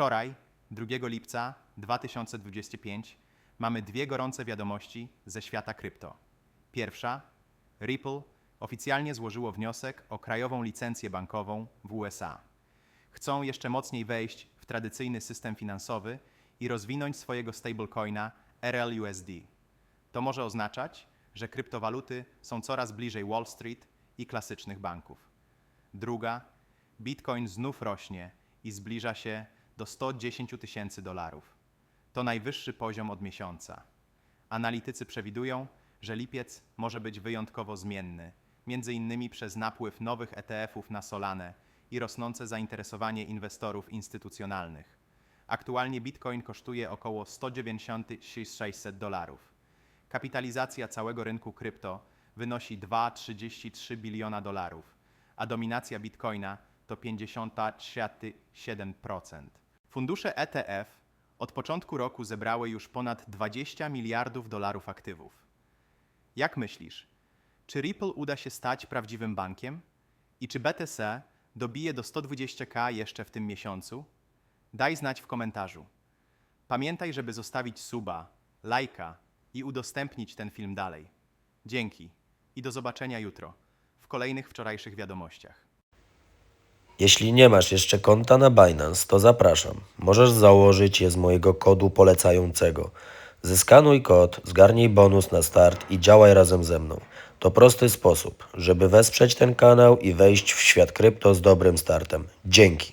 Wczoraj, 2 lipca 2025, mamy dwie gorące wiadomości ze świata krypto. Pierwsza, Ripple oficjalnie złożyło wniosek o krajową licencję bankową w USA. Chcą jeszcze mocniej wejść w tradycyjny system finansowy i rozwinąć swojego stablecoina RLUSD. To może oznaczać, że kryptowaluty są coraz bliżej Wall Street i klasycznych banków. Druga, Bitcoin znów rośnie i zbliża się do 110 tysięcy dolarów. To najwyższy poziom od miesiąca. Analitycy przewidują, że lipiec może być wyjątkowo zmienny, między innymi przez napływ nowych ETF-ów na Solanę i rosnące zainteresowanie inwestorów instytucjonalnych. Aktualnie Bitcoin kosztuje około 190 600 dolarów. Kapitalizacja całego rynku krypto wynosi 2,33 biliona dolarów, a dominacja Bitcoina to 57%. Fundusze ETF od początku roku zebrały już ponad 20 miliardów dolarów aktywów. Jak myślisz, czy Ripple uda się stać prawdziwym bankiem? I czy BTC dobije do 120k jeszcze w tym miesiącu? Daj znać w komentarzu. Pamiętaj, żeby zostawić suba, lajka i udostępnić ten film dalej. Dzięki i do zobaczenia jutro w kolejnych wczorajszych wiadomościach. Jeśli nie masz jeszcze konta na Binance, to zapraszam. Możesz założyć je z mojego kodu polecającego. Zeskanuj kod, zgarnij bonus na start i działaj razem ze mną. To prosty sposób, żeby wesprzeć ten kanał i wejść w świat krypto z dobrym startem. Dzięki.